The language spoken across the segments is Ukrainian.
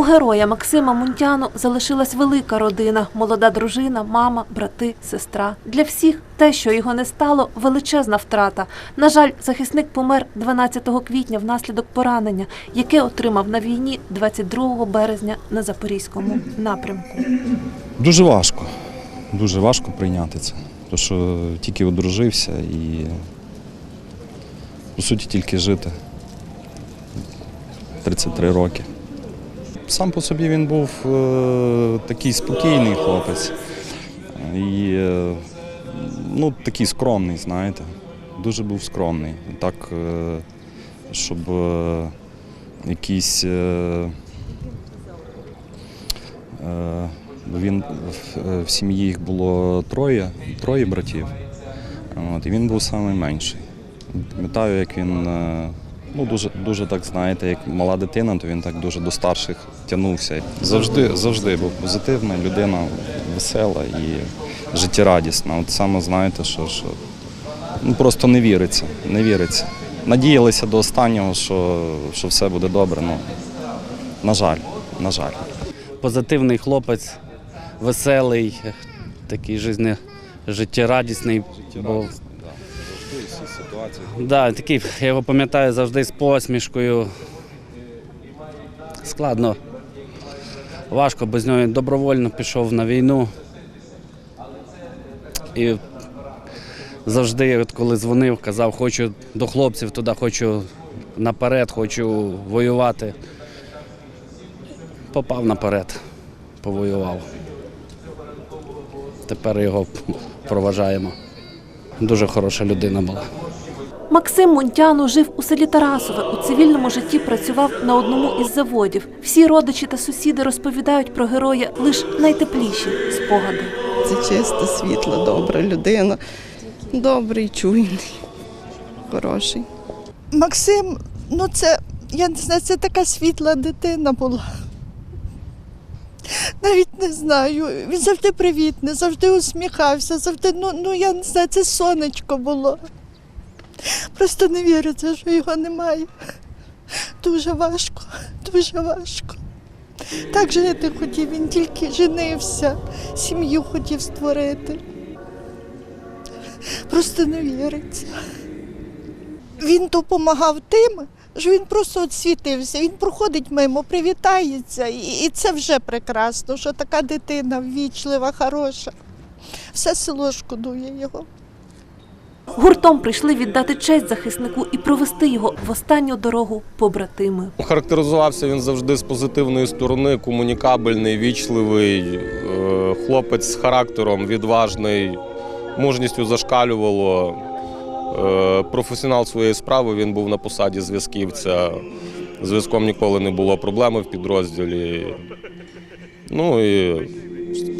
У героя Максима Мунтяну залишилась велика родина, молода дружина, мама, брати, сестра. Для всіх те, що його не стало, величезна втрата. На жаль, захисник помер 12 квітня внаслідок поранення, яке отримав на війні 22 березня на Запорізькому напрямку. Дуже важко. Дуже важко прийняти це. Тому що тільки одружився і, по суті, тільки жити. 33 роки. Сам по собі він був е, такий спокійний хлопець. І е, ну, такий скромний, знаєте. Дуже був скромний. Так, е, щоб Е, Він в- сім'ї їх було троє, троє братів. От, і він був найменший. Пам'ятаю, як він ну, дуже, дуже так, знаєте, як мала дитина, то він так дуже до старших тягнувся. Завжди, завжди був позитивна людина, весела і життєрадісна. От саме знаєте, що, що ну, просто не віриться, не віриться. Надіялися до останнього, що, що все буде добре. Ну, на жаль, на жаль. позитивний хлопець, веселий, такий жизне, життєрадісний. Бо, да, такий, я його пам'ятаю завжди з посмішкою. Складно. Важко, без нього добровольно пішов на війну. І завжди, от коли дзвонив, казав, хочу до хлопців туди, хочу наперед, хочу воювати попав наперед, повоював. Тепер його проважаємо. Дуже хороша людина була. Максим Мунтяну жив у селі Тарасове. У цивільному житті працював на одному із заводів. Всі родичі та сусіди розповідають про героя лише найтепліші спогади. Це чиста, світла, добра людина. Добрий, чуйний, хороший. Максим, ну це, я не знаю, це така світла дитина була. Навіть не знаю. Він завжди привітний, завжди усміхався, завжди, ну, ну я не знаю, це сонечко було. Просто не віриться, що його немає. Дуже важко, дуже важко. Так жити хотів, він тільки женився, сім'ю хотів створити. Просто не віриться. Він допомагав тим, що він просто от світився. Він проходить мимо, привітається, і це вже прекрасно, що така дитина ввічлива, хороша. Все село шкодує його. Гуртом прийшли віддати честь захиснику і провести його в останню дорогу побратими. Характеризувався він завжди з позитивної сторони, комунікабельний, вічливий, е, хлопець з характером, відважний, мужністю зашкалювало. Е, Професіонал своєї справи він був на посаді зв'язківця. Зв'язком ніколи не було проблеми в підрозділі. Ну і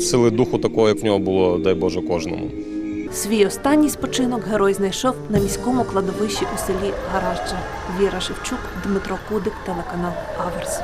сили духу такого, як в нього було, дай Боже, кожному. Свій останній спочинок герой знайшов на міському кладовищі у селі Гаражджа. Віра Шевчук, Дмитро Кудик, телеканал Аверс.